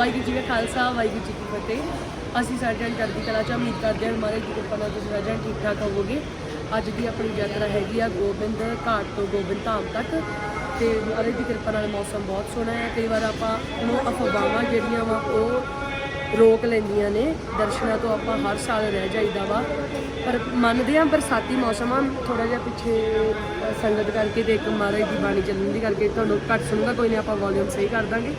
ਵਾਹਿਗੁਰੂ ਜੀ ਕਾ ਖਾਲਸਾ, ਵਾਹਿਗੁਰੂ ਜੀ ਕੀ ਫਤਿਹ। ਅਸੀਂ ਸਾਡੇ ਨਾਲ ਚੜ੍ਹਦੀ ਕਲਾ ਚ ਉਮੀਦ ਕਰਦੇ ਹਾਂ, ਮਹਾਰਾਜ ਜੀ ਕਿਰਪਾ ਨਾਲ ਤੁਸੀਂ ਸਾਰਿਆਂ ਠੀਕ ਠਾਕ ਹੋਵੋਗੇ। ਅੱਜ ਦੀ ਆਪਣੀ ਯਾਤਰਾ ਹੈਗੀ ਆ ਗੋਬਿੰਦ ਘਾਟ ਤੋਂ ਗੋਬਿੰਦ ਧਾਮ ਤੱਕ। ਤੇ ਮਹਾਰਾਜ ਦੀ ਕਿਰਪਾ ਨਾਲ ਮੌਸਮ ਬਹੁਤ ਸੋਹਣਾ ਹੈ। ਕਈ ਵਾਰ ਆਪਾਂ ਨੂੰ ਅਫਵਾਹਾਂ ਜਿਹੜੀਆਂ ਵਾ, ਉਹ ਰੋਕ ਲੈਂਦੀਆਂ ਨੇ। ਦਰਸ਼ਨਾਂ ਤੋਂ ਆਪਾਂ ਹਰ ਸਾਲ ਰਹਿ ਜਾਈਦਾ ਵਾ। ਪਰ ਮੰਨਦੇ ਆ ਬਰਸਾਤੀ ਮੌਸਮ ਆ ਥੋੜਾ ਜਿਹਾ ਪਿੱਛੇ ਸੰਗਤ ਕਰਕੇ ਤੇ ਇੱਕ ਮਹਾਰਾਜ ਦੀ ਬਾਣੀ ਚੱਲਣ ਦੀ ਕਰਕੇ ਤੁਹਾਨੂੰ ਘੱਟ ਸੁਣੂਗਾ। ਕੋਈ ਨਹੀਂ, ਆਪਾਂ ਵੋਲਿਊਮ ਸਹੀ ਕਰ ਦਾਂਗੇ।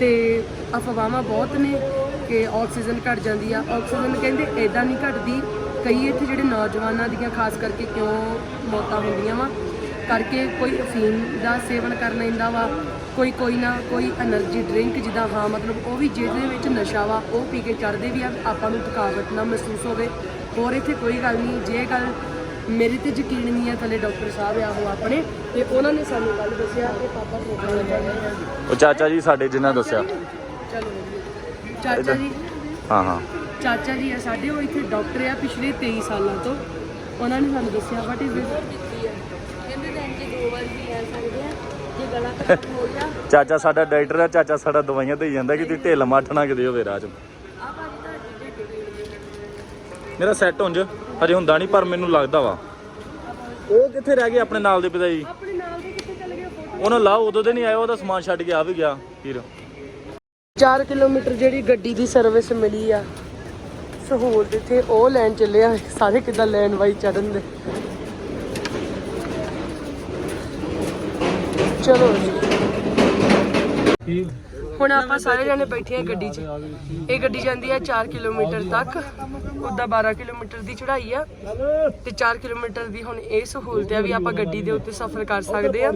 ਤੇ ਅਫਵਾਹਾਂ ਬਹੁਤ ਨੇ ਕਿ ਆਕਸੀਜਨ ਘਟ ਜਾਂਦੀ ਆ। ਆਕਸੀਜਨ ਕਹਿੰਦੇ ਐਦਾਂ ਨਹੀਂ ਘਟਦੀ। ਕਈ ਇੱਥੇ ਜਿਹੜੇ ਨੌਜਵਾਨਾਂ ਦੀਆਂ ਖਾਸ ਕਰਕੇ ਕਿਉਂ ਮੌਤਾਂ ਹੁੰਦੀਆਂ ਵਾ, ਕਰਕੇ ਕੋਈ ਅਫੀਮ ਦਾ ਸੇਵਨ ਕਰਨਾ ਇੰਦਾ ਵਾ, ਕੋਈ ਕੋਈ ਨਾ ਕੋਈ એનર્ਜੀ ਡਰਿੰਕ ਜਿਹਦਾ ਹਾਂ, ਮਤਲਬ ਉਹ ਵੀ ਜਿਹਦੇ ਵਿੱਚ ਨਸ਼ਾ ਵਾ, ਉਹ ਪੀ ਕੇ ਚੜਦੇ ਵੀ ਆ, ਆਪਾਂ ਨੂੰ ਥਕਾਵਟ ਨਾ ਮਹਿਸੂਸ ਹੋਵੇ। ਹੋਰ ਇੱਥੇ ਕੋਈ ਗੱਲ ਨਹੀਂ, ਜੇ ਗੱਲ ਮੇਰੀ ਤੇ ਯਕੀਨ ਨਹੀਂ ਹੈ ਥੱਲੇ ਡਾਕਟਰ ਸਾਹਿਬ ਆ ਉਹ ਆਪਣੇ ਤੇ ਉਹਨਾਂ ਨੇ ਸਾਨੂੰ ਕੱਲ ਦੱਸਿਆ ਕਿ ਪਾਪਾ ਪ੍ਰੋਗਰਾਮ ਚੱਲ ਉਹ ਚਾਚਾ ਜੀ ਸਾਡੇ ਜਿਨ੍ਹਾਂ ਦੱਸਿਆ। ਚਲੋ ਵਧੀਆ। ਚਾਚਾ ਜੀ? ਹਾਂ ਹਾਂ। ਚਾਚਾ ਜੀ ਆ ਸਾਡੇ ਉਹ ਇੱਥੇ ਡਾਕਟਰ ਆ ਪਿਛਲੇ 23 ਸਾਲਾਂ ਤੋਂ। ਉਹਨਾਂ ਨੇ ਸਾਨੂੰ ਦੱਸਿਆ ਵਾਟ ਇਜ਼ ਦਿਸ ਕਹਿੰਦੇ ਦਿਨ ਚ ਦੋ ਵਾਰ ਵੀ ਲੈ ਸਕਦੇ ਆ ਜੇ ਗਲਾ ਖਰਾਬ ਹੋ ਗਿਆ ਚਾਚਾ ਸਾਡਾ ਡਾਕਟਰ ਆ ਚਾਚਾ ਸਾਡਾ ਦਵਾਈਆਂ ਦੇਈ ਜਾਂਦਾ ਕਿ ਤੁਸੀਂ ਢਿੱਲ ਮੱਠ ਨਾ ਕਿਤੇ ਹੋਵੇ ਰਾਹ 'ਚ। ਆ ਭਾਜੀ ਤੁਹਾਡੀ ਢਿੱਡ ਮੇਰਾ ਸੈੱਟ ਹੁੰਜ ਹਜੇ ਹੁੰਦਾ ਨਹੀਂ ਪਰ ਮੈਨੂੰ ਲੱਗਦਾ ਵਾ। ਉਹ ਕਿੱਥੇ ਰਹਿ ਗਏ ਆਪਣੇ ਨਾਲ ਦੇ ਪਿਤਾ ਜੀ ਆਪਣੇ ਨਾਲ ਦੇ ਕਿੱਥੇ ਚਲੇ ਗਏ ਫੋਟੋ ਉਹਨਾਂ ਲਾਓ ਉਦੋਂ ਦੇ ਨਹੀਂ ਆਇਆ ਉਹਦਾ ਸਮਾਨ ਛੱਡ ਕੇ ਆ ਵੀ ਗਿਆ ਫਿਰ। 4 ਕਿਲੋਮੀਟਰ ਜਿਹੜੀ ਗੱਡੀ ਦੀ ਸਰਵਿਸ ਮਿਲੀ ਆ ਸਹੂਲਤ ਇੱਥੇ ਉਹ ਲੈਣ ਚੱਲੇ ਆ ਸਾਰੇ ਕਿੱਦਾਂ ਲੈਣ ਵਾਈ ਚੜਨ ਦੇ। ਚਲੋ ਜੀ। ਹੁਣ ਆਪਾਂ ਸਾਰੇ ਜਣੇ ਬੈਠੇ ਆ ਗੱਡੀ 'ਚ। ਇਹ ਗੱਡੀ ਜਾਂਦੀ ਆ 4 ਕਿਲੋਮੀਟਰ ਤੱਕ। ਉੱਦਾਂ 12 ਕਿਲੋਮੀਟਰ ਦੀ ਚੜ੍ਹਾਈ ਆ। ਤੇ 4 ਕਿਲੋਮੀਟਰ ਦੀ ਹੁਣ ਇਹ ਸਹੂਲਤ ਆ ਵੀ ਆਪਾਂ ਗੱਡੀ ਦੇ ਉੱਤੇ ਸਫ਼ਰ ਕਰ ਸਕਦੇ ਆ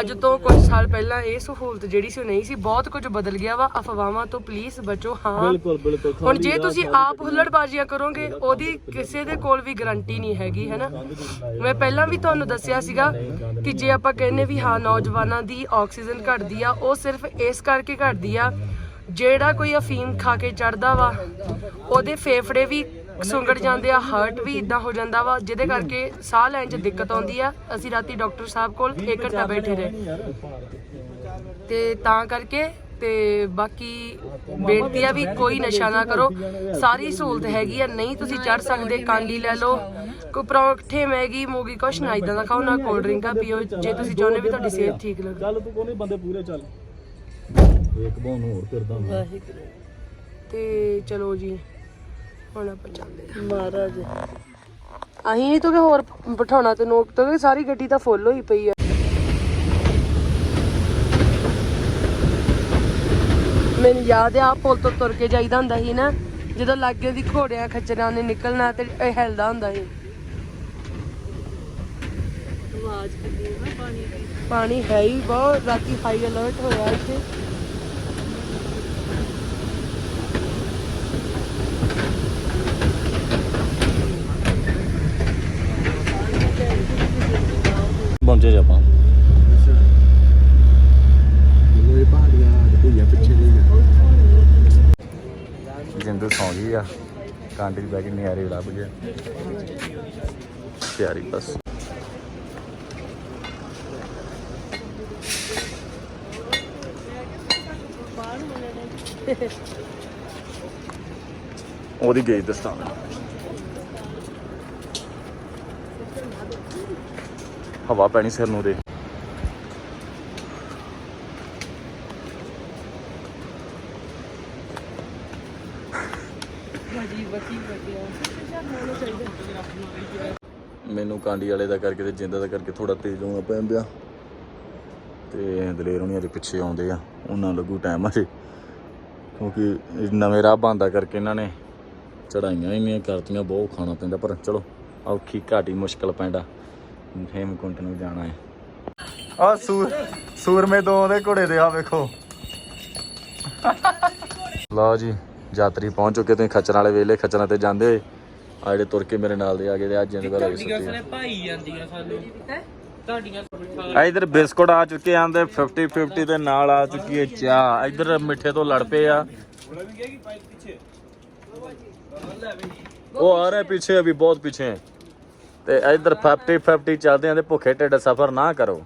ਅੱਜ ਤੋਂ ਕੁਝ ਸਾਲ ਪਹਿਲਾਂ ਇਹ ਸਹੂਲਤ ਜਿਹੜੀ ਸੀ ਉਹ ਨਹੀਂ ਸੀ। ਬਹੁਤ ਕੁਝ ਬਦਲ ਗਿਆ ਵਾ। ਅਫਵਾਹਾਂ ਤੋਂ ਪਲੀਜ਼ ਬਚੋ। ਹਾਂ। ਬਿਲਕੁਲ ਬਿਲਕੁਲ। ਹੁਣ ਜੇ ਤੁਸੀਂ ਆਪ ਹੁੱਲੜਬਾਜ਼ੀਆਂ ਕਰੋਗੇ ਉਹਦੀ ਕਿਸੇ ਦੇ ਕੋਲ ਵੀ ਗਾਰੰਟੀ ਨਹੀਂ ਹੈਗੀ ਹੈਨਾ ਮੈਂ ਪਹਿਲਾਂ ਵੀ ਤੁਹਾਨੂੰ ਦੱਸਿਆ ਸੀਗਾ ਕਿ ਜੇ ਆਪਾਂ ਕਹਿੰਨੇ ਵੀ ਹਾਂ ਨੌਜਵਾਨਾਂ ਦੀ ਆਕਸੀਜਨ ਘਟਦੀ ਆ ਉਹ ਸਿਰਫ ਇਸ ਕਰਕੇ ਘਟਦੀ ਆ। ਜਿਹੜਾ ਕੋਈ ਅਫੀਮ ਖਾ ਕੇ ਚੜਦਾ ਵਾ, ਉਹਦੇ ਫੇਫੜੇ ਵੀ ਸੁੰਗੜ ਜਾਂਦੇ ਆ ਹਾਰਟ ਵੀ ਇਦਾਂ ਹੋ ਜਾਂਦਾ ਵਾ, ਜਿਹਦੇ ਕਰਕੇ ਸਾਹ ਲੈਣ 'ਚ ਦਿੱਕਤ ਆਉਂਦੀ ਆ। ਅਸੀਂ ਰਾਤੀ ਡਾਕਟਰ ਸਾਹਿਬ ਕੋਲ 1 ਘੰਟਾ ਬੈਠੇ ਰਹੇ। ਤੇ ਤਾਂ ਕਰਕੇ ਤੇ ਬਾਕੀ ਬੇਨਤੀ ਆ ਵੀ ਕੋਈ ਨਸ਼ਾ ਨਾ ਕਰੋ। ਸਾਰੀ ਸਹੂਲਤ ਹੈਗੀ ਆ, ਨਹੀਂ ਤੁਸੀਂ ਚੜ ਸਕਦੇ ਕਾਂਡੀ ਲੈ ਲਓ। ਕੋਈ ਪਰੌਂਠੇ, ਮੈਗੀ, ਮੋਗੀ ਕੁਛ ਨਾ ਇਦਾਂ ਦਾ ਖਾਓ, ਨਾ ਕੋਲਡ ਡਰਿੰਕਾਂ ਪੀਓ। ਜੇ ਤੁਸੀਂ ਚਾਹੁੰਦੇ ਵੀ ਤੁਹਾਡੀ ਸਿਹਤ ਠੀਕ ਲੱਗੇ। ਚੱਲ ਤੂੰ ਕੋਨੇ ਬੰਦੇ ਪੂਰੇ ਚੱਲ। ਇੱਕ ਬਾਉ ਨੂੰ ਹੋਰ ਕਰਦਾ ਮੈਂ ਤੇ ਚਲੋ ਜੀ ਹੁਣ ਆਪਾਂ ਚੱਲਦੇ ਹਾਂ। ਮਹਾਰਾਜ। ਅਹੀਂ ਨਹੀਂ ਤੂੰ ਕਿ ਹੋਰ ਬਿਠਾਉਣਾ ਤੈਨੂੰ ਕਿਉਂਕਿ ਸਾਰੀ ਗੱਡੀ ਤਾਂ ਫੁੱਲ ਹੋਈ ਪਈ ਆ। ਮੈਨੂੰ ਯਾਦ ਆ ਪੁਲ ਤੋਂ ਤੁਰ ਕੇ ਜਾਈਦਾ ਹੁੰਦਾ ਸੀ ਨਾ ਜਦੋਂ ਲਾਗੇ ਦੀ ਘੋੜਿਆਂ ਖੱਚਰਾਂ ਨੇ ਨਿਕਲਣਾ ਤੇ ਇਹ ਹਿਲਦਾ ਹੁੰਦਾ ਸੀ। ਆਵਾਜ਼ ਕਿੰਨੀ ਹੈ ਪਾਣੀ ਦੀ। ਪਾਣੀ ਹੈ ਹੀ ਬਹੁਤ ਰਾਤੀ ਹਾਈ ਅਲਰਟ ਹੋਇਆ ਇੱਥੇ। ਪਹੁੰਚੇ ਜੀ ਆਪਾਂ। ਜਿੰਦੂ ਸੌਂ ਗਈ ਆ। ਕਾਂਡੀ ਬੈ ਕੇ ਨਿਆਰੇ ਲੱਭ ਗਿਆ ਤਿਆਰੀ ਬਸ। ਉਹਦੀ ਗਈ ਦਸਤਾਨ ਹਵਾ ਪੈਣੀ ਸਿਰ ਨੂੰ ਦੇ। ਮੈਨੂੰ ਕਾਂਡੀ ਵਾਲੇ ਦਾ ਕਰਕੇ ਤੇ ਜਿੰਦਾ ਦਾ ਕਰਕੇ ਥੋੜਾ ਤੇਜ਼ ਹੋਣਾ ਪੈਣ ਪਿਆ ਤੇ ਦਲੇਰ ਹੁਣੀ ਅਜੇ ਪਿੱਛੇ ਆਉਂਦੇ ਆ, ਉਹਨਾਂ ਲੱਗੂ ਟਾਈਮ ਅਜੇ ਕਿਉਂਕਿ ਨਵੇਂ ਰਾਹ ਬੰਦਾ ਕਰਕੇ ਇਹਨਾਂ ਨੇ ਚੜਾਈਆਂ ਇੰਨੀਆਂ ਕਰਤੀਆਂ ਬਹੁਤ ਖਾਣਾ ਪੈਂਦਾ, ਪਰ ਚਲੋ ਔਖੀ ਘਾਟੀ ਮੁਸ਼ਕਲ ਪੈਂਦਾ। ਹੇਮਕੁੰਟ ਨੂੰ ਜਾਣਾ ਹੈ। ਆ ਸੂਰ ਸੂਰਮੇ ਦੋ ਦੇ ਘੋੜੇ ਦੇ ਆ ਵੇਖੋ। ਲਓ ਜੀ ਯਾਤਰੀ ਪਹੁੰਚ ਚੁੱਕੇ ਤੁਸੀਂ ਖੱਚਰਾਂ ਵਾਲੇ ਵੇਲੇ ਖੱਚਰਾਂ ਤੇ ਜਾਂਦੇ ਹੋਏ। ਆ ਜਿਹੜੇ ਤੁਰ ਕੇ ਮੇਰੇ ਨਾਲ ਦੇ ਆ ਗਏ ਤੇ ਅੱਜ ਜਿੰਦ ਵਾਲੇ ਸੁੱਤੇ ਆ ਭਾਈ ਜਾਂਦੀਆਂ ਸਾਨੂੰ। ਆ ਇਧਰ ਬਿਸਕੁਟ ਆ ਚੁੱਕੇ ਆਂਦੇ 50 50 ਦੇ ਨਾਲ ਆ ਚੁੱਕੀ ਹੈ ਚਾਹ। ਇਧਰ ਮਿੱਠੇ ਤੋਂ ਲੜ ਪਏ ਆ। ਉਹ ਆ ਰਿਹਾ ਪਿੱਛੇ ਅਭੀ ਬਹੁਤ ਪਿੱਛੇ ਹੈ। ਤੇ ਇਧਰ 50 50 ਚੱਲਦੇ ਆਂ ਤੇ ਭੁੱਖੇ ਢਿੱਡ ਸਫਰ ਨਾ ਕਰੋ।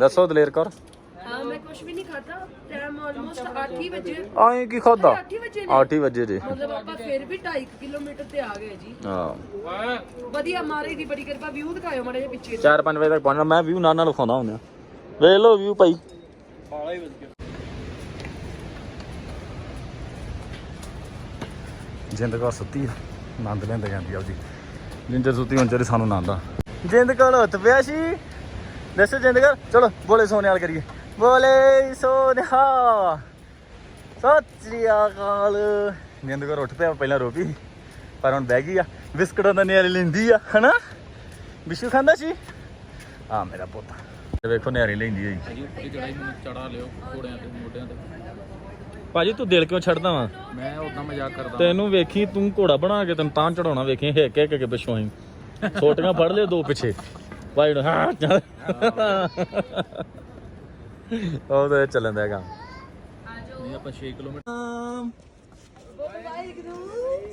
ਦੱਸੋ ਦਲੇਰ ਕੌਰ। ਹਾਂ ਮੈਂ ਕੁਝ ਵੀ ਨਹੀਂ ਖਾਦਾ ਟਾਈਮ ਆਲਮੋਸਟ 8 ਵਜੇ। ਆਏ ਕੀ ਖਾਦਾ 8 ਵਜੇ ਨੇ। 8 ਵਜੇ ਜੇ। ਮਤਲਬ ਆਪਾਂ ਫਿਰ ਵੀ 2.5 ਕਿਲੋਮੀਟਰ ਤੇ ਆ ਗਏ ਜੀ। ਹਾਂ। ਵਧੀਆ ਮਾਰੇ ਦੀ ਬੜੀ ਕਿਰਪਾ ਵਿਊ ਦਿਖਾਇਓ ਮਾੜੇ ਜਿਹੇ ਪਿੱਛੇ। 4-5 ਵਜੇ ਤੱਕ ਪਹੁੰਚਣਾ। ਮੈਂ ਵਿਊ ਨਾਲ ਨਾਲ ਖਾਉਂਦਾ ਹੁੰਦਾ। ਵੇਖ ਲਓ ਵਿਊ ਭਾਈ। ਬਾਲਾ ਹੀ ਵਧੀਆ ਜਿੰਦ ਕੌਰ ਸੁੱਤੀ ਆ। ਆਨੰਦ ਲੈਂਦੇ ਜਾਂਦੀ ਆ ਉਹਦੀ ਜਿੰਦਰ ਸੁੱਤੀ ਹੁਣ ਜਿਹੜੇ ਸਾਨੂੰ ਆਨੰਦ ਆ ਜਿੰਦ ਕੌਰ ਉੱਤ ਪਿਆ ਸੀ। ਦੱਸੋ ਜਿੰਦ ਕੌਰ ਚਲੋ ਬੋਲੇ ਸੋਨੇ ਵਾਲ ਕਰੀਏ। ਬੋਲੇ ਸੋਨਿਹਾ ਸਤਿ ਸ੍ਰੀ ਅਕਾਲ। ਜਿੰਦ ਕੌਰ ਉੱਠ ਪਿਆ ਪਹਿਲਾਂ ਰੋ ਪਈ ਪਰ ਹੁਣ ਬਹਿ ਗਈ ਆ। ਬਿਸਕਟਾਂ ਦਾ ਨਿਆਰੇ ਲੈਂਦੀ ਆ ਹਨਾ? ਬਿਸ਼ੂ ਖਾਂਦਾ ਸੀ? ਆ ਮੇਰਾ ਪੁੱਤ। ਵੇਖੋ ਨਿਆਰੇ ਲੈਂਦੀ ਆ ਜੀ। ਚੜਾ ਲਿਓ ਘੋੜਿਆਂ ਤੇ ਮੋਢਿਆਂ ਤੇ। ਭਾਜੀ ਤੂੰ ਦਿਲ ਕਿਉਂ ਛੱਡਦਾ ਵਾ? ਮੈਂ ਉਦਾਂ ਮਜ਼ਾਕ ਕਰਦਾ ਤੈਨੂੰ ਵੇਖੀ ਤੂੰ ਘੋੜਾ ਬਣਾ ਕੇ ਤੈਨੂੰ ਤਾਂ ਚੜਾਉਣਾ ਵੇਖੀ ਹਿੱਕ ਹਿੱਕ ਕੇ ਪਿੱਛੋਂ ਆਈ ਛੋਟੀਆਂ ਫੜ ਲਿਓ ਦੋ ਪਿੱਛੇ। ਭਾਈ ਨੂੰ ਹਾਂ ਚੱਲ। ਉਹ ਤਾਂ ਚੱਲਣ ਦਾ ਕੰਮ। ਨਹੀਂ ਆਪਾਂ 6 ਕਿਲੋਮੀਟਰ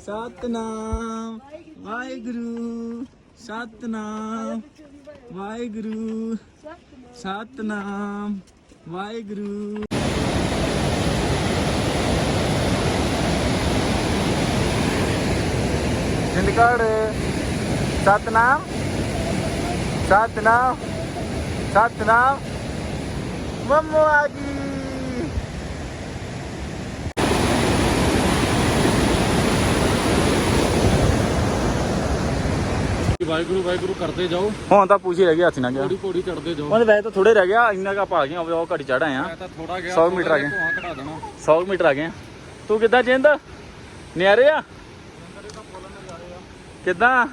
ਸਤਨਾਮ। ਵਾਹਿਗੁਰੂ। ਸਤਨਾਮ। ਵਾਹਿਗੁਰੂ। ਸਤਨਾਮ। ਵਾਹਿਗੁਰੂ। ਜਿੰਦਗੜ ਸਤਨਾਮ। ਸਤਨਾਮ। ਸਤਨਾਮ। ਮੰਮੋ ਆ ਗਈ। ਵਾਹਿਗੁਰੂ ਵਾਹਿਗੁਰੂ ਕਰਦੇ ਜਾਓ। ਹੁਣ ਤਾਂ ਪੂਛੀ ਰਹਿ ਗਿਆ ਹੱਥ ਨਾ ਗਿਆ। ਪੌੜੀ ਪੌੜੀ ਚੜਦੇ ਜਾਓ। ਉਹਦੇ ਵੈਸੇ ਤਾਂ ਥੋੜੇ ਰਹਿ ਗਿਆ ਇੰਨਾ ਕਾ ਪਾ ਗਿਆ ਉਹ ਘੜੀ ਚੜਾ ਆ ਮੈਂ ਤਾਂ ਥੋੜਾ ਗਿਆ 100 ਮੀਟਰ ਆ ਗਏ। ਧੂਆਂ ਘਟਾ ਦੇਣਾ। 100 ਮੀਟਰ ਆ ਗਏ। ਤੂੰ ਕਿੱਦਾਂ ਜਿੰਦ? ਨਿਆਰੇ ਆ? ਕਿੱਦਾਂ?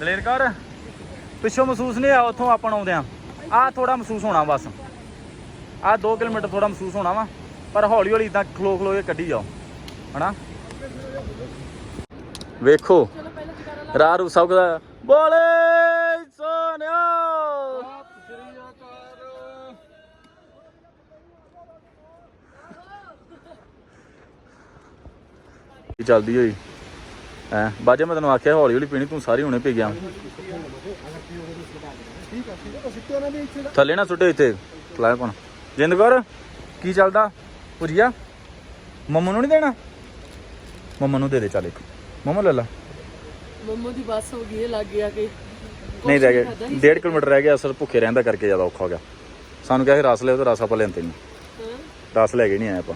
ਦਲੇਰ ਕੌਰ, ਪਿੱਛੋਂ ਮਹਿਸੂਸ ਨਹੀਂ ਆ ਉੱਥੋਂ ਆਪਾਂ ਨੂੰ ਆਉਂਦੇ ਆ ਆ ਥੋੜਾ ਮਹਿਸੂਸ ਹੋਣਾ ਬਸ। ਆ 2 ਕਿਲੋਮੀਟਰ ਥੋੜਾ ਮਹਿਸੂਸ ਹੋਣਾ ਵਾ, ਪਰ ਹੌਲੀ ਹੌਲੀ ਇਦਾਂ ਖਲੋ ਖਲੋ ਕੇ ਕੱਢੀ ਜਾਓ, ਹਨਾ? ਵੇਖੋ ਰਾਹ ਰੂ ਸਭ ਦਾ ਬੋਲੇ ਸੋਨਿਆ ਚੱਲਦੀ ਹੋਈ? ਐ ਬਾਜੇ ਮੈਂ ਤੈਨੂੰ ਆਖਿਆ ਹੌਲੀ ਹੌਲੀ ਪੀਣੀ ਤੂੰ ਸਾਰੀ ਹੁਣੇ ਪੀ ਗਿਆ। ਥੱਲੇ ਨਾ ਸੁੱਟੇ ਇੱਥੇ। ਫਲਾਇਰ ਪਣ ਜਿੰਦਗਰ ਕੀ ਚੱਲਦਾ? ਭੁਜੀਆ ਮੰਮੂ ਨੂੰ ਨਹੀਂ ਦੇਣਾ? ਮੰਮਾ ਨੂੰ ਦੇ ਦੇ ਚੱਲ ਇੱਕ। ਮੰਮਾ ਲੈ ਲਾ। ਮੰਮੂ ਦੀ ਬੱਸ ਹੋ ਗਈ ਹੈ ਲੱਗ ਗਿਆ ਕਿ। ਨਹੀਂ ਰਹਿ ਗਿਆ 1.5 ਕਿਲੋਮੀਟਰ ਰਹਿ ਗਿਆ ਅਸਲ ਭੁੱਖੇ ਰਹਿੰਦਾ ਕਰਕੇ ਜ਼ਿਆਦਾ ਔਖਾ ਹੋ ਗਿਆ। ਸਾਨੂੰ ਕਿਹਾ ਸੀ ਰਸ ਲਿਓ ਤੇ ਰਸ ਆਪਾਂ ਲੈਂਦੇ ਨਹੀਂ ਰਸ ਲੈ ਕੇ ਨਹੀਂ ਆਏ ਆਪਾਂ।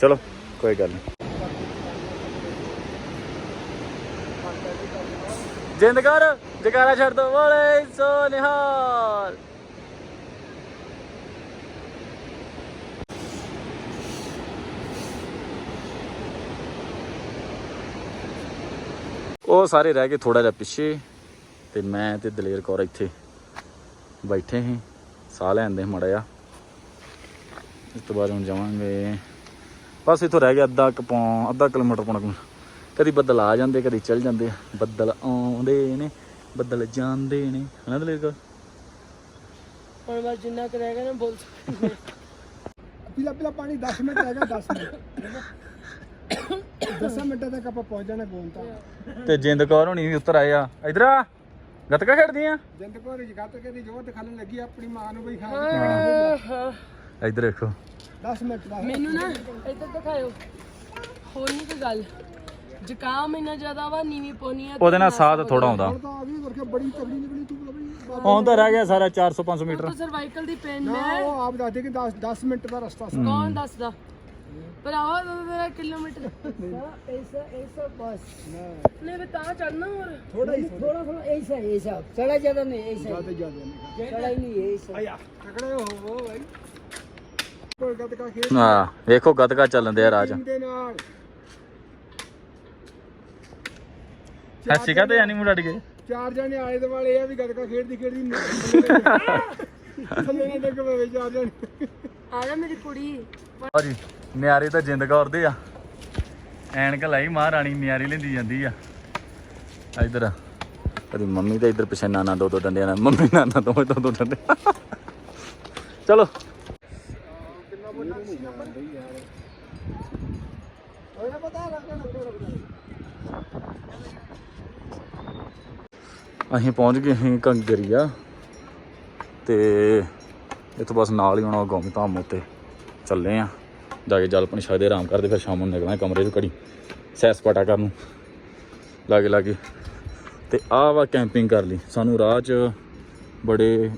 ਚਲੋ ਕੋਈ ਗੱਲ ਨਹੀਂ ਜਿੰਦਗਰ ਜਕਾਰਾ ਛੱਡ ਦੋ ਬੋਲੇ ਸੋ ਨਿਹਾਲ। ਉਹ ਸਾਰੇ ਰਹਿ ਗਏ ਥੋੜਾ ਜਿਹਾ ਪਿੱਛੇ, ਤੇ ਮੈਂ ਤੇ ਦਲੇਰ ਕੌਰ ਇੱਥੇ ਬੈਠੇ ਸੀ। ਸਾਹ ਲੈਂਦੇ ਮੜਾ ਜਾ ਇਸ ਤੋਂ ਬਾਅਦ ਹੁਣ ਜਾਵਾਂਗੇ। ਬਸ ਇੱਥੋਂ ਰਹਿ ਗਿਆ ਅੱਧਾ ਕੁ ਅੱਧਾ ਕਿਲੋਮੀਟਰ ਪੌਣਾ ਕਿਲੋਮੀਟਰ ਕਦੀ ਬੱਦਲ ਆ ਜਾਂਦੇ ਕਦੀ ਚੱਲ ਜਾਂਦੇ ਬੱਦਲ ਆਉਂਦੇ ਨੇ ਬੱਦਲ ਜਾਂਦੇ ਨੇ। ਹਨਾ ਦਲੇਰ ਹੁਣ ਬਸ ਜਿੰਨਾ ਕੁ ਰਹਿ ਗਿਆ ਨਾ ਬੋਲ ਸਕਦੇ ਪੀਲਾ ਪੀਲਾ ਪਾਣੀ 10 ਮਿੰਟ ਰਹਿ ਗਿਆ 10 ਮਿੰਟ। 10 ਮਿੰਟਾਂ ਤੱਕ ਆਪਾਂ ਪਹੁੰਚ ਜਾਣਾ ਗੋਂਤਾ ਤੇ। ਜਿੰਦ ਕੌਰ ਹੋਣੀ ਵੀ ਉੱਤਰ ਆਏ ਆ। ਇਧਰ ਆ। ਗੱਤਕਾ ਖੇਡਦੀ ਆ ਜਿੰਦ ਕੋਰ ਜਗਤ ਕੇ ਦੀ ਜੋਤ ਖਾਣ ਲੱਗੀ ਆਪਣੀ ਮਾਂ ਨੂੰ ਬਈ ਖਾ ਹਾਂ ਇਧਰ ਦੇਖੋ 10 ਮਿੰਟ ਦਾ ਮੈਨੂੰ ਨਾ ਇੱਧਰ ਦਿਖਾਇਓ। ਹੋਰ ਨਹੀਂ ਕੋਈ ਗੱਲ। ਜ਼ੁਕਾਮ ਇੰਨਾ ਜ਼ਿਆਦਾ ਵਾ ਨੀਵੀਂ ਪੋਨੀ ਆ ਉਹਦੇ ਨਾਲ ਸਾਹ ਥੋੜਾ ਆਉਂਦਾ ਹੁਣ ਤਾਂ ਆ ਗਈ ਵਰਖੇ ਬੜੀ ਤਗੜੀ ਨਿਕਲੀ ਤੂੰ ਬਈ ਆਉਂਦਾ ਰਹਿ ਗਿਆ ਸਾਰਾ 400 500 ਮੀਟਰ ਤਾਂ ਸਰਵਾਈਕਲ ਦੀ ਪੇਨ ਨਾ ਮੈਂ ਉਹ ਆਪ ਦੱਸਦੇ ਕਿ 10 10 ਮਿੰਟ ਦਾ ਰਸਤਾ ਸੀ ਕੌਣ ਦੱਸਦਾ ਭਰਾਵਾ ਮੇਰਾ ਕਿਲੋਮੀਟਰ ਐਸਾ ਐਸਾ ਬਸ ਨਹੀਂ ਵੀ ਤਾਂ ਚੜਨਾ ਹੋਰ ਥੋੜਾ ਹੀ थोड़ा थोड़ा ऐसा है ऐसा चढ़ा ज्यादा नहीं ऐसा ਜ਼ਿਆਦਾ ਜ਼ਿਆਦਾ ਨਹੀਂ चढ़ा ही नहीं है ऐसा ਆਇਆ ਤਕੜੇ ਹੋਵੋ ਬਾਈ ਕੋਈ ਗੱਤ ਕਾ ਖੇਡ ਹਾਂ ਵੇਖੋ ਗੱਤਕਾ ਚੱਲਣ ਦੇ ਆ ਰਾਜ ਦੇ ਨਾਲ ਹੱਸੀ ਕਾ ਤੇ ਯਾਨੀ ਮੁੰਡਾ ਡਿਗੇ ਚਾਰ ਜਣੇ ਆਲੇ ਦੁਆਲੇ ਆ ਵੀ ਗੱਤਕਾ ਖੇਡਦੀ ਖੇਡਦੀ ਥੱਲੇ ਨੇ ਡਿੱਗ ਪਵੇ ਚਾਰ ਜਣੇ। ਆ ਜਾ ਮੇਰੀ ਕੁੜੀ। ਹਾਂਜੀ ਨਿਆਰੇ ਤਾਂ ਜਿੰਦ ਕੌਰਦੇ ਆ। ਐਨਕ ਲਾਈ ਮਹਾਰਾਣੀ ਨਿਆਰੀ ਲੈਂਦੀ ਜਾਂਦੀ ਆ। ਇਧਰ ਕਦੀ ਮੰਮੀ ਤਾਂ ਇਧਰ ਪਿਛੇ ਨਾਨਾ ਦੋ ਦੋ ਡੰਡਿਆਂ ਨਾਲ ਮੰਮੀ ਨਾਨਾ ਦੋਵੇਂ ਦੋ ਦੋ ਡੰਡੇ ਚਲੋ ਉਹਨੇ ਪਤਾ ਲੱਗਣਾ ਅਸੀਂ ਪਹੁੰਚ ਗਏ ਅਸੀਂ ਕੰਗਰੀਆ ਤੇ ਇੱਥੋਂ ਬਸ ਨਾਲ ਹੀ ਆਉਣਾ ਗੋਮੀ ਧਾਮ ਉੱਤੇ। ਚੱਲੇ ਆ। ਜਾ ਕੇ ਜਲ ਪਾਣੀ ਛਕਦੇ, ਆਰਾਮ ਕਰਦੇ, ਫਿਰ ਸ਼ਾਮ ਨੂੰ ਨਿਕਲਾਂਗੇ ਕਮਰੇ 'ਚ ਘੜੀ। ਸੈਰ ਸਪਾਟਾ ਕਰਨ ਨੂੰ। ਲਾਗੇ ਲਾਗੇ। ਤੇ ਆਹ ਵਾ ਕੈਂਪਿੰਗ ਕਰ ਲਈ। ਸਾਨੂੰ ਰਾਹ 'ਚ ਬੜੇ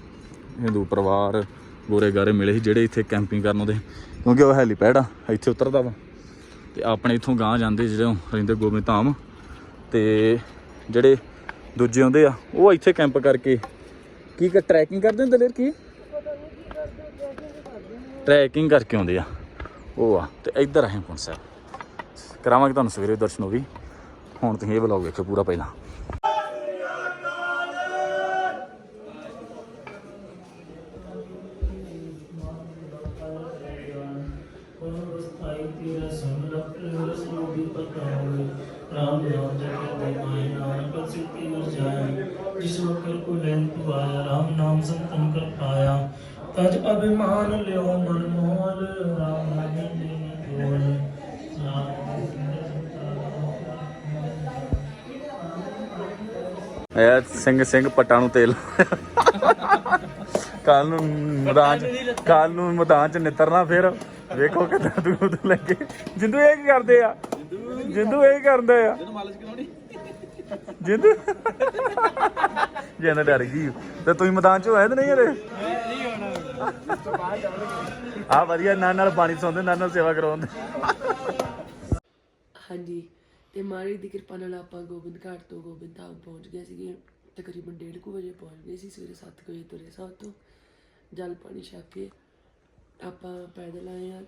ਹਿੰਦੂ ਪਰਿਵਾਰ, ਗੋਰੇ ਗਾਰੇ ਮਿਲੇ ਸੀ ਜਿਹੜੇ ਇੱਥੇ ਕੈਂਪਿੰਗ ਕਰਨ ਆਉਂਦੇ ਕਿਉਂਕਿ ਉਹ ਹੈਲੀਪੈਡ ਆ, ਇੱਥੇ ਉਤਰਦਾ ਵਾ। ਤੇ ਆਪਣੇ ਇੱਥੋਂ ਗਾਂ ਜਾਂਦੇ ਜਿਹੜੇ ਰਹਿੰਦੇ ਗੋਬਿੰਦ ਧਾਮ। ਤੇ ਜਿਹੜੇ ਦੂਜੇ ਆਉਂਦੇ ਆ। ਉਹ ਇੱਥੇ ਕੈਂਪ ਕਰਕੇ। ਕੀ ਕਰ ਟਰੈਕਿੰਗ ਕਰਦੇ ਹੁੰਦੇ ਦਲੇਰ ਕੀ? ਟਰੈਕਿੰਗ ਕਰਕੇ ਆਉਂਦੇ ਆ। ਉਹ ਆ। ਤੇ ਇੱਧਰ ਆਏ ਪੁੰਨ ਸਾਹਿਬ। ਕਰਾਵਾਂਗੇ ਤੁਹਾਨੂੰ ਸਵੇਰੇ ਦਰਸ਼ਨ ਉਹ ਵੀ। ਹੁਣ ਤੁਸੀਂ ਇਹ ਵਲੌਗ ਵੇਖੋ ਪੂਰਾ ਪਹਿਲਾਂ। ਤੇਰਾ ਸੁਣ ਰੱਖ ਰਸ ਨੂੰ ਵੀ ਪਤਾ ਹੋਵੇ। ਰਾਮ ਨਾਮ ਜਪੇ ਤੇ ਮਾਇ ਨਾਨਕ ਸਿੱਧੀ ਵਰ ਜਾਏ ਜਿਸ ਵਕਰ ਕੋ ਲੈਨ ਤੂ ਆਇਆ, ਰਾਮ ਨਾਮ ਸੰਤਨ ਕਰ ਪਾਇਆ। ਤਜ ਅਭਿਮਾਨ ਲਿਓ ਮਨ ਮੋਲ ਰਾਮ ਨਾਮ ਦੇ ਢੋਲ ਇਹ ਸਿੰਘ ਸਿੰਘ ਪੱਟਾਂ ਨੂੰ ਤੇਲ। ਕੱਲ ਨੂੰ ਮੈਦਾਨ ਚ ਕੱਲ ਨੂੰ ਮੈਦਾਨ ਚ ਨਿਤਰਨਾ ਫਿਰ। ਵੇਖੋ ਕਿੱਦਾਂ ਦੂਦ ਲੱਗੇ। ਜਿੰਦੂ ਇਹ ਕੀ ਕਰਦੇ ਆ? ਜਿੰਦੂ ਇਹ ਕੀ ਆ? ਜਿੰਦੂ? ਜਿੰਦ ਡਰ ਗਈ। ਤੇ ਤੁਸੀਂ ਮੈਦਾਨ ਚ ਹੋਏ ਤੇ ਨਹੀਂ ਹਲੇ? ਆ ਵਧੀਆ, ਨਾਲ ਨਾਲ ਪਾਣੀ ਸੌਂਦੇ ਨਾਲ ਨਾਲ ਸੇਵਾ ਕਰਾਉਂਦੇ। ਹਾਂਜੀ, ਤੇ ਮਾਰੀ ਦੀ ਕਿਰਪਾ ਨਾਲ ਆਪਾਂ ਗੋਬਿੰਦ ਘਾਟ ਤੋਂ ਗੋਬਿੰਦ ਧਾਮ ਪਹੁੰਚ ਗਏ ਸੀਗੇ। ਤਕਰੀਬਨ 1:30 ਵਜੇ ਪਹੁੰਚ ਗਏ ਸੀ, ਸਵੇਰੇ 7 ਵਜੇ ਤੁਰੇ ਸਾਹ ਤੋਂ। ਜਲ ਪਾਣੀ ਛਕ ਕੇ ਆਪਾਂ ਪੈਦਲ ਆਏ ਆ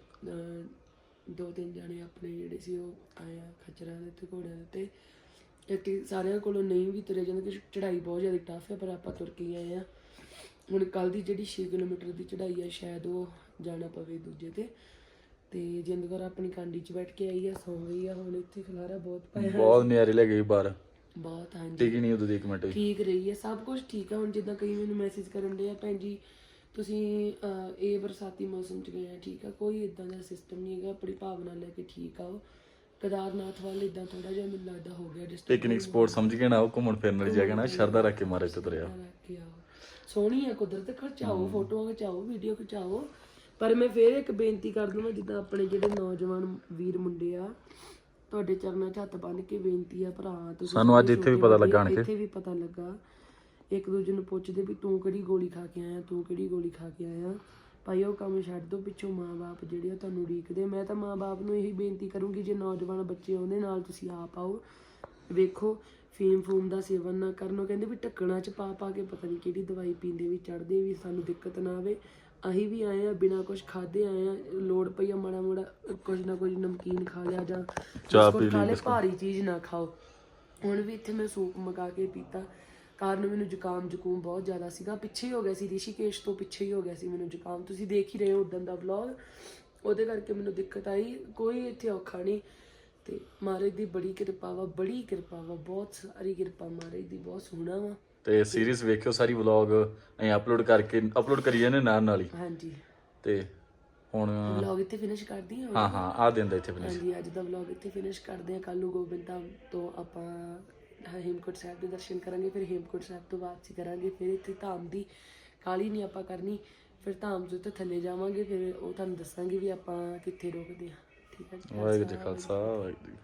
ਦੋ ਤਿੰਨ ਜਣੇ ਆਪਣੇ ਜਿਹੜੇ ਸੀ ਉਹ ਆਏ ਆ ਖੱਚਰਾਂ ਦੇ ਤੇ ਘੋੜਿਆਂ ਦੇ ਤੇ ਇੱਕ ਸਾਰਿਆਂ ਕੋਲੋਂ ਨਹੀਂ ਵੀ ਤੁਰੇ ਜਾਂਦੇ ਕਿ ਚੜ੍ਹਾਈ ਬਹੁਤ ਜ਼ਿਆਦਾ ਟਫ ਹੈ, ਪਰ ਆਪਾਂ ਤੁਰ ਕੇ ਹੀ ਆਏ ਆ ਹੁਣ ਕੱਲ ਦੀ ਜਿਹੜੀ 6 ਕਿਲੋਮੀਟਰ ਦੀ ਚੜ੍ਹਾਈ ਆ ਸ਼ਾਇਦ ਉਹ ਜਾਣਾ ਪਵੇ ਦੂਜੇ ਤੇ। ਤੇ ਜਿੰਦਗਰ ਆਪਣੀ ਕਾਂਡੀ 'ਚ ਬੈਠ ਕੇ ਆਈ ਆ, ਸੌਂ ਗਈ ਆ, ਹੁਣ ਇੱਥੇ ਖਲਾਰਾ ਬਹੁਤ ਪਿਆ ਬਹੁਤ ਨਿਆਰੇ ਲੈ ਗਈ ਬਾਹਰ। ਬਹੁਤ ਹਾਂਜੀ। ਟਿਕੀ ਨਹੀਂ ਉਦੋਂ ਦੀ ਇੱਕ ਮਿੰਟ ਵੀ। ਠੀਕ ਰਹੀ ਹੈ ਸਭ ਕੁਝ ਠੀਕ ਆ ਹੁਣ ਜਿੱਦਾਂ ਕਈ ਮੈਨੂੰ ਮੈਸੇਜ ਕਰਨ ਦੇ ਆ ਭੈਣ ਜੀ ਤੁਸੀਂ ਅਹ, ਇਹ ਬਰਸਾਤੀ ਮੌਸਮ 'ਚ ਗਏ ਆ ਠੀਕ ਆ? ਕੋਈ ਇਦਾਂ ਦਾ ਸਿਸਟਮ ਨਹੀਂ ਹੈਗਾ ਆਪਣੀ ਭਾਵਨਾ ਲੈ ਕੇ ਠੀਕ ਆਓ। ਕੇਦਾਰਨਾਥ ਵੱਲ ਇਦਾਂ ਥੋੜਾ ਜਿਹਾ ਮੈਨੂੰ ਲੱਗਦਾ ਹੋ ਗਿਆ ਡਿਸਟੈਂਸ ਪਿਕਨਿਕ ਸਪੋਰਟ ਸਮਝ ਕੇ ਨਾ ਉਹ ਘੁੰਮਣ ਫਿਰਨ ਵਾਲੀ ਜਗ੍ਹਾ ਨਾ ਸ਼ਰਧਾ ਰੱਖ ਕੇ ਤੁਰਿਆ ਕੇ ਆਓ। ਸੋਹਣੀ ਆ ਕੁਦਰਤ ਖਿਚਾਓ ਫੋਟੋਆਂ ਖਿਚਾਓ ਵੀਡੀਓ ਖਿਚਾਓ। ਪਰ ਮੈਂ ਫੇਰ ਇੱਕ ਬੇਨਤੀ ਕਰ ਦਵਾਂ ਜਿੱਦਾਂ ਆਪਣੇ ਜਿਹੜੇ ਨੌਜਵਾਨ ਵੀਰ ਮੁੰਡੇ ਆ ਤੁਹਾਡੇ ਚਰਨਾਂ 'ਚ ਹੱਥ ਬੰਨ ਕੇ ਬੇਨਤੀ ਆ ਭਰਾ ਤੁਸੀਂ ਸਾਨੂੰ ਅੱਜ ਇੱਥੇ ਵੀ ਪਤਾ ਲੱਗਾ ਆਣ ਕੇ। ਇੱਥੇ ਵੀ ਪਤਾ ਲੱਗਾ। ਇੱਕ ਦੂਜੇ ਨੂੰ ਪੁੱਛਦੇ ਵੀ ਤੂੰ ਕਿਹੜੀ ਗੋਲੀ ਖਾ ਕੇ ਆਇਆ ਤੂੰ ਕਿਹੜੀ ਗੋਲੀ ਖਾ ਕੇ ਆਇਆ। ਭਾਈ ਉਹ ਕੰਮ ਛੱਡ ਦੋ ਪਿੱਛੋਂ ਮਾਂ-ਬਾਪ ਜਿਹੜੇ ਆ ਤੁਹਾਨੂੰ ਉਡੀਕਦੇ। ਮੈਂ ਤਾਂ ਮਾਂ-ਬਾਪ ਨੂੰ ਇਹੀ ਬੇਨਤੀ ਕਰੂੰਗੀ ਜੇ ਨੌਜਵਾਨ ਬੱਚੇ ਉਹਦੇ ਨਾਲ ਤੁਸੀਂ ਆਪ ਆਓ। ਵੇਖੋ ਫੀਮ ਫੂਮ ਦਾ ਸੇਵਨ ਨਾ ਕਰਨ। ਕਹਿੰਦੇ ਵੀ ਢੱਕਣਾ ਚ ਪਾ ਪਾ ਕੇ ਪਤਾ ਨਹੀਂ ਕਿਹੜੀ ਦਵਾਈ ਪੀਂਦੇ ਵੀ ਚੜਦੇ ਵੀ ਸਾਨੂੰ ਦਿੱਕਤ ਨਾ ਆਵੇ। ਅਸੀਂ ਵੀ ਆਏ ਆ ਬਿਨਾ ਕੁਝ ਖਾਦੇ ਆਏ ਆ ਲੋੜ ਪਈ ਆ ਮਾੜਾ ਮਾੜਾ ਕੁਝ ਨਾ ਕੁਝ ਨਮਕੀਨ ਖਾ ਲਿਆ ਜਾਂ ਚਾਹ ਪੀ ਲਈ, ਭਾਰੀ ਚੀਜ਼ ਨਾ ਖਾਓ। ਹੁਣ ਵੀ ਇੱਥੇ ਮੈਂ ਸੂਪ ਮਗਾ ਕੇ ਪੀਤਾ। ਕਾਰਨ ਮੈਨੂੰ ਜ਼ੁਕਾਮ ਜ਼ੁਕੂਮ ਬਹੁਤ ਜ਼ਿਆਦਾ ਸੀਗਾ। ਪਿੱਛੇ ਹੀ ਹੋ ਗਿਆ ਸੀ ਰਿਸ਼ੀਕੇਸ਼ ਤੋਂ ਪਿੱਛੇ ਹੀ ਹੋ ਗਿਆ ਸੀ ਮੈਨੂੰ ਜ਼ੁਕਾਮ। ਤੁਸੀਂ ਦੇਖ ਹੀ ਰਹੇ ਹੋ ਉਦੋਂ ਦਾ ਵਲੌਗ ਉਹਦੇ ਕਰਕੇ ਮੈਨੂੰ ਦਿੱਕਤ ਆਈ। ਕੋਈ ਇੱਥੇ ਔਖਾ ਨਹੀਂ। ਤੇ ਮਹਾਰਾਜ ਦੀ ਬੜੀ ਕਿਰਪਾ ਵਾ ਬੜੀ ਕਿਰਪਾ ਵਾ ਬਹੁਤ ਸਾਰੀ ਕਿਰਪਾ ਮਹਾਰਾਜ ਦੀ ਬਹੁਤ ਸੋਹਣਾ ਵਾ। ਤੇ ਸੀਰੀਜ਼ ਵੇਖਿਓ ਸਾਰੀ ਵਲੌਗ ਅਸੀਂ ਅਪਲੋਡ ਕਰਕੇ ਅਪਲੋਡ ਕਰੀ ਜਾਂਦੇ ਨਾਲ ਨਾਲ ਹੀ। ਹਾਂਜੀ। ਤੇ ਹੁਣ ਵਲੌਗ ਇੱਥੇ ਫਿਨਿਸ਼ ਕਰਦੀ ਹਾਂ। ਹਾਂ ਹਾਂ ਆ ਦਿਨ ਦਾ ਇੱਥੇ ਫਿਨਿਸ਼ ਹਾਂਜੀ ਅੱਜ ਦਾ ਵਲੌਗ ਇੱਥੇ ਫਿਨਿਸ਼ ਕਰਦੇ ਹਾਂ। ਕੱਲ ਨੂੰ ਗੋਬਿੰਦ ਧਾਮ ਤੋਂ ਆਪਾਂ ਹੇਮਕੁੰਟ ਸਾਹਿਬ ਦੇ ਦਰਸ਼ਨ ਕਰਾਂਗੇ। ਫਿਰ ਹੇਮਕੁੰਟ ਸਾਹਿਬ ਤੋਂ ਵਾਪਸੀ ਕਰਾਂਗੇ। ਫਿਰ ਇੱਥੇ ਧਾਮ ਦੀ ਕਾਲੀ ਨਹੀਂ ਆਪਾਂ ਕਰਨੀ। ਫਿਰ ਧਾਮ ਤੋਂ ਉੱਤੇ ਥੱਲੇ ਜਾਵਾਂਗੇ। ਫਿਰ ਉਹ ਤੁਹਾਨੂੰ ਦੱਸਾਂਗੇ ਵੀ ਆਪਾਂ ਕਿੱਥੇ ਰੁਕਦੇ ਹਾਂ। ਠੀਕ ਹੈ ਜੀ? ਵਾਹਿਗੁਰੂ ਜੀ ਕਾ ਖਾਲਸਾ ਵਾਹਿਗੁਰੂ ਜੀ